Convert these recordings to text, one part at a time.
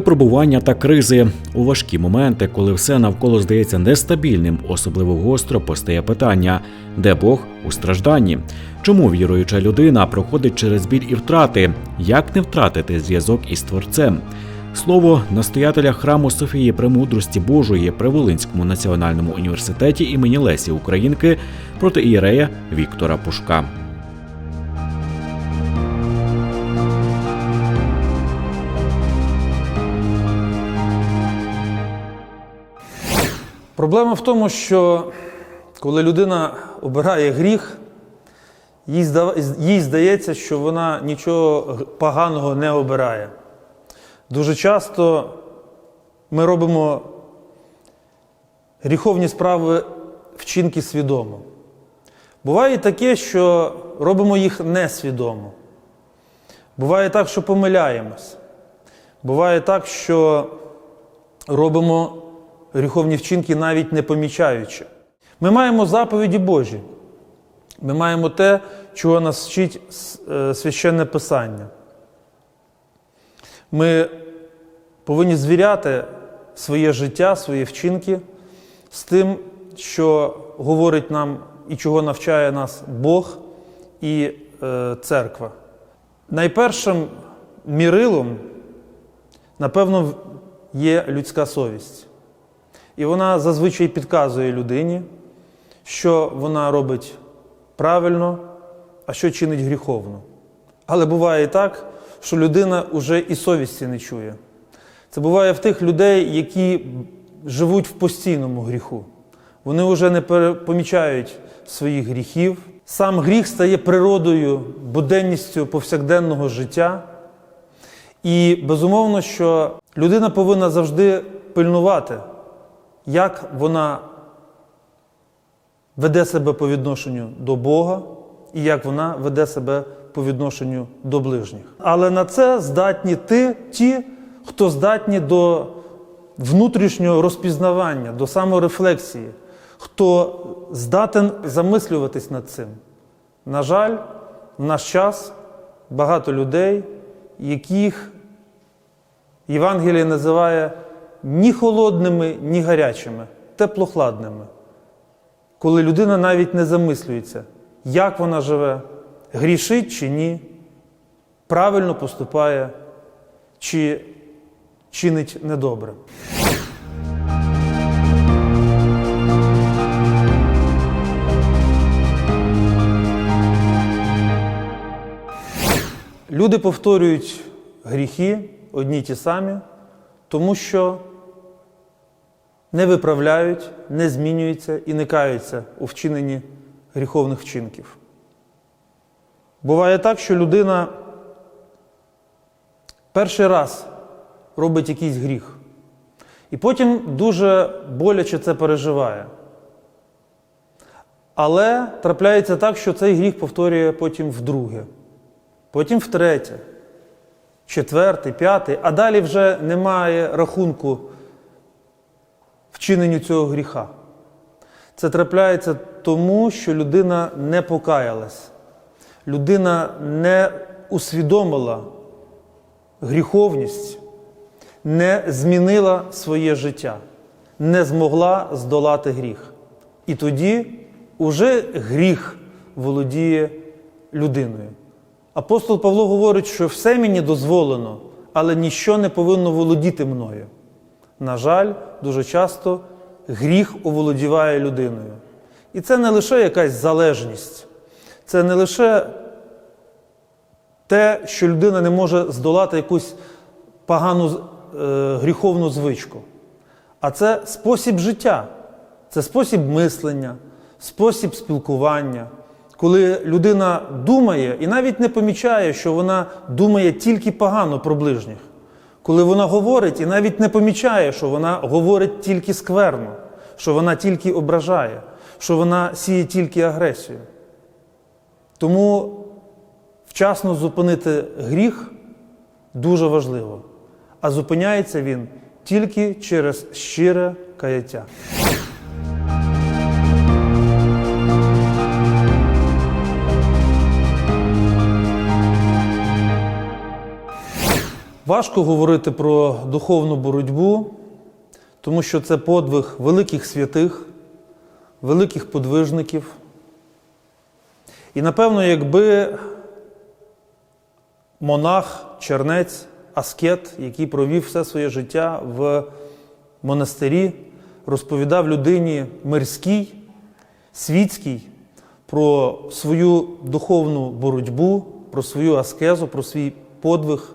Випробування та кризи у важкі моменти, коли все навколо здається нестабільним, особливо гостро постає питання, де Бог у стражданні. Чому віруюча людина проходить через біль і втрати? Як не втратити зв'язок із Творцем? Слово настоятеля храму Софії Премудрості Божої при Волинському національному університеті імені Лесі Українки проти ієрея Віктора Пушка. Проблема в тому, що коли людина обирає гріх, їй, здається, що вона нічого поганого не обирає. Дуже часто ми робимо гріховні справи вчинки свідомо. Буває таке, що робимо їх несвідомо. Буває так, що помиляємось. Буває так, що робимо гріховні вчинки навіть не помічаючи. Ми маємо заповіді Божі. Ми маємо те, чого нас вчить е, священне Писання. Ми повинні звіряти своє життя, свої вчинки з тим, що говорить нам і чого навчає нас Бог і е, церква. Найпершим мірилом, напевно, є людська совість. І вона зазвичай підказує людині, що вона робить правильно, а що чинить гріховно. Але буває і так, що людина вже і совісті не чує. Це буває в тих людей, які живуть в постійному гріху. Вони вже не помічають своїх гріхів. Сам гріх стає природою, буденністю повсякденного життя. І безумовно, що людина повинна завжди пильнувати, як вона веде себе по відношенню до Бога і як вона веде себе по відношенню до ближніх. Але на це здатні ти, ті, хто здатні до внутрішнього розпізнавання, до саморефлексії, хто здатен замислюватись над цим. На жаль, в наш час багато людей, яких Євангеліє називає ні холодними, ні гарячими, теплохладними. Коли людина навіть не замислюється, як вона живе, грішить чи ні, правильно поступає, чи чинить недобре. Люди повторюють гріхи одні ті самі, тому що не виправляють, не змінюються і не каються у вчиненні гріховних вчинків. Буває так, що людина перший раз робить якийсь гріх, і потім дуже боляче це переживає. Але трапляється так, що цей гріх повторює потім вдруге, потім втретє, четвертий, п'ятий, а далі вже немає рахунку вчиненню цього гріха. Це трапляється тому, що людина не покаялась, людина не усвідомила гріховність, не змінила своє життя, не змогла здолати гріх. І тоді уже гріх володіє людиною. Апостол Павло говорить, що все мені дозволено, але ніщо не повинно володіти мною. На жаль, дуже часто гріх оволодіває людиною. І це не лише якась залежність, це не лише те, що людина не може здолати якусь погану е, гріховну звичку, а це спосіб життя, це спосіб мислення, спосіб спілкування. Коли людина думає і навіть не помічає, що вона думає тільки погано про ближніх коли вона говорить і навіть не помічає, що вона говорить тільки скверно, що вона тільки ображає, що вона сіє тільки агресію. Тому вчасно зупинити гріх дуже важливо, а зупиняється він тільки через щире каяття. Важко говорити про духовну боротьбу, тому що це подвиг великих святих, великих подвижників. І напевно, якби монах, чернець, аскет, який провів все своє життя в монастирі, розповідав людині мирській, світській про свою духовну боротьбу, про свою аскезу, про свій подвиг.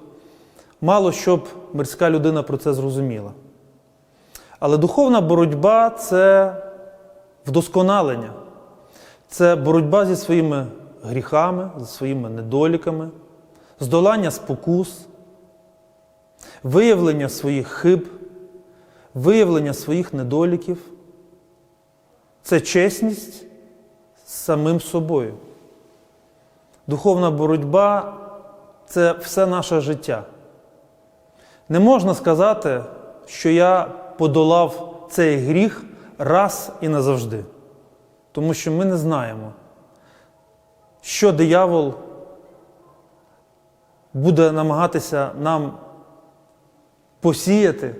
Мало щоб мирська людина про це зрозуміла. Але духовна боротьба це вдосконалення, це боротьба зі своїми гріхами, зі своїми недоліками, здолання спокус, виявлення своїх хиб, виявлення своїх недоліків. Це чесність з самим собою. Духовна боротьба це все наше життя. Не можна сказати, що я подолав цей гріх раз і назавжди. Тому що ми не знаємо, що диявол буде намагатися нам посіяти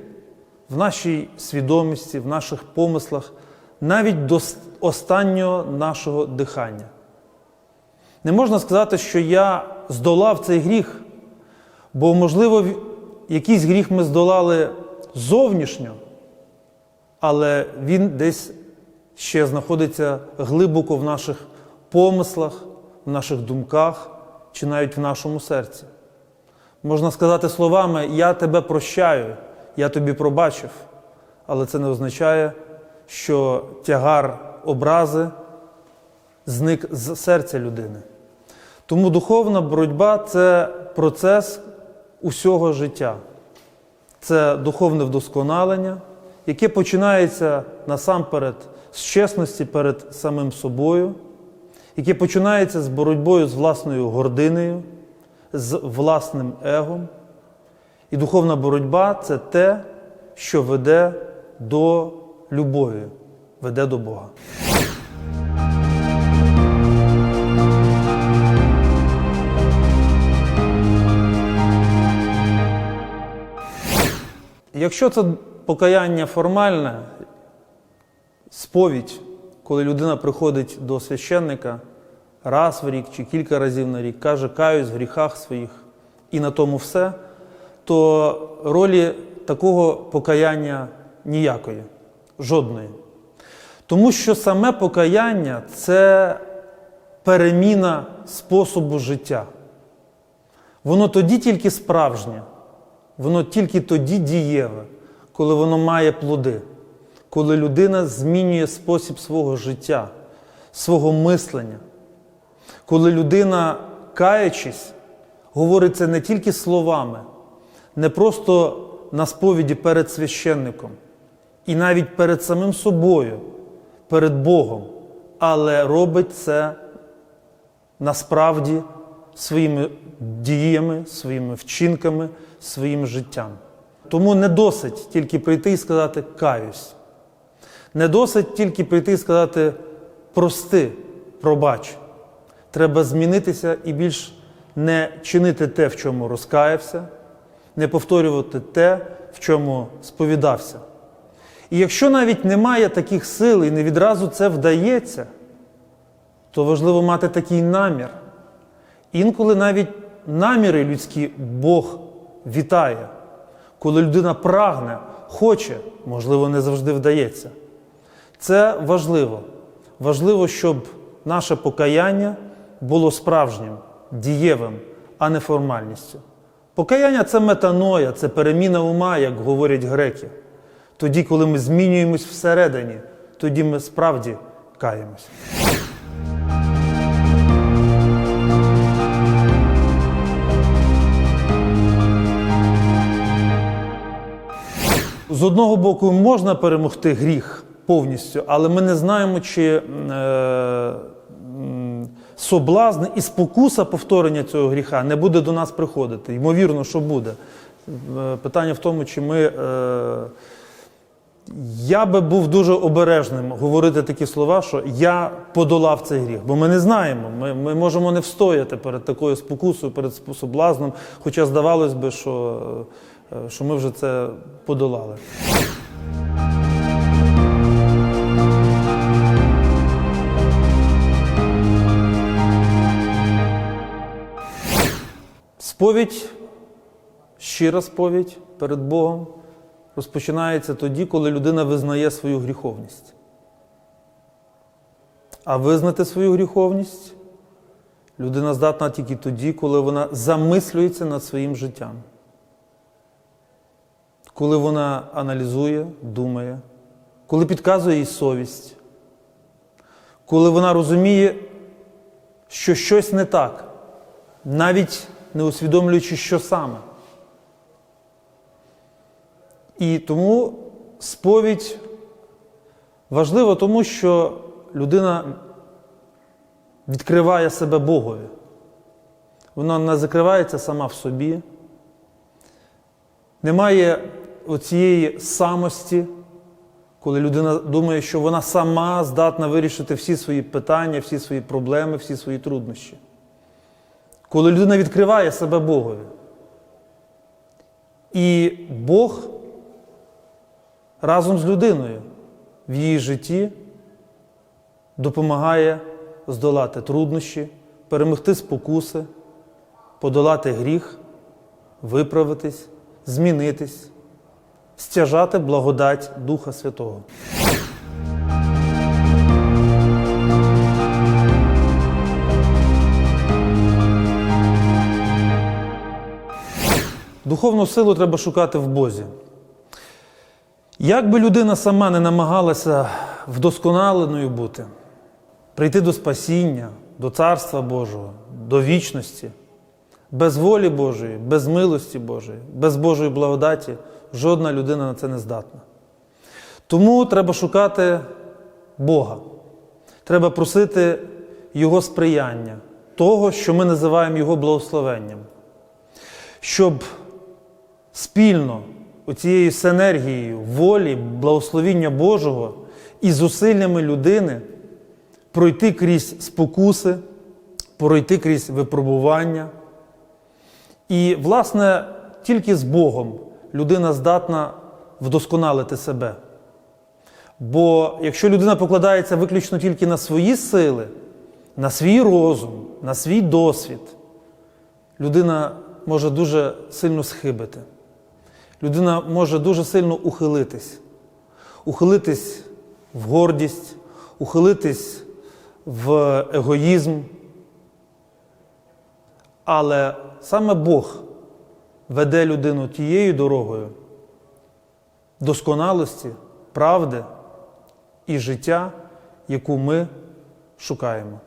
в нашій свідомості, в наших помислах, навіть до останнього нашого дихання. Не можна сказати, що я здолав цей гріх, бо, можливо, якийсь гріх ми здолали зовнішньо, але він десь ще знаходиться глибоко в наших помислах, в наших думках чи навіть в нашому серці. Можна сказати словами Я тебе прощаю, я тобі пробачив, але це не означає, що тягар образи зник з серця людини. Тому духовна боротьба це процес усього життя. Це духовне вдосконалення, яке починається насамперед з чесності перед самим собою, яке починається з боротьбою з власною гординею, з власним егом. І духовна боротьба це те, що веде до любові, веде до Бога. Якщо це покаяння формальне, сповідь, коли людина приходить до священника раз в рік чи кілька разів на рік, каже, каюсь в гріхах своїх і на тому все, то ролі такого покаяння ніякої, жодної. Тому що саме покаяння це переміна способу життя. Воно тоді тільки справжнє, воно тільки тоді дієве, коли воно має плоди, коли людина змінює спосіб свого життя, свого мислення, коли людина, каючись, говорить це не тільки словами, не просто на сповіді перед священником, і навіть перед самим собою, перед Богом, але робить це насправді своїми діями, своїми вчинками, своїм життям. Тому не досить тільки прийти і сказати каюсь. Не досить тільки прийти і сказати прости, пробач. Треба змінитися і більш не чинити те, в чому розкаявся, не повторювати те, в чому сповідався. І якщо навіть немає таких сил і не відразу це вдається, то важливо мати такий намір. Інколи навіть наміри людські Бог вітає, коли людина прагне, хоче, можливо, не завжди вдається. Це важливо. Важливо, щоб наше покаяння було справжнім, дієвим, а не формальністю. Покаяння це метаноя, це переміна ума, як говорять греки. Тоді, коли ми змінюємось всередині, тоді ми справді каємось. Одного боку, можна перемогти гріх повністю, але ми не знаємо, чи е, соблазн і спокуса повторення цього гріха не буде до нас приходити. Ймовірно, що буде. Е, Питання в тому, чи ми е, Я би був дуже обережним говорити такі слова, що я подолав цей гріх, бо ми не знаємо. Ми, ми можемо не встояти перед такою спокусою, перед соблазном, хоча здавалось би, що, е, що ми вже це подолали. Сповідь, щира сповідь перед Богом розпочинається тоді, коли людина визнає свою гріховність. А визнати свою гріховність людина здатна тільки тоді, коли вона замислюється над своїм життям. Коли вона аналізує, думає, коли підказує їй совість, коли вона розуміє, що щось не так, навіть не усвідомлюючи, що саме. І тому сповідь важлива, тому що людина відкриває себе Богові. Вона не закривається сама в собі. Немає оцієї самості, коли людина думає, що вона сама здатна вирішити всі свої питання, всі свої проблеми, всі свої труднощі. Коли людина відкриває себе Богові. І Бог разом з людиною в її житті допомагає здолати труднощі, перемогти спокуси, подолати гріх, виправитись, змінитись, стяжати благодать Духа Святого. Духовну силу треба шукати в Бозі. Як би людина сама не намагалася вдосконаленою бути, прийти до спасіння, до Царства Божого, до вічності, без волі Божої, без милості Божої, без Божої благодаті, жодна людина на це не здатна. Тому треба шукати Бога. Треба просити Його сприяння, того, що ми називаємо Його благословенням, щоб спільно оцією синергією волі, благословіння Божого і зусиллями людини пройти крізь спокуси, пройти крізь випробування. І, власне, тільки з Богом людина здатна вдосконалити себе. Бо якщо людина покладається виключно тільки на свої сили, на свій розум, на свій досвід, людина може дуже сильно схибити. Людина може дуже сильно ухилитись, ухилитись в гордість, ухилитись в егоїзм. Але саме Бог веде людину тією дорогою досконалості, правди і життя, яку ми шукаємо.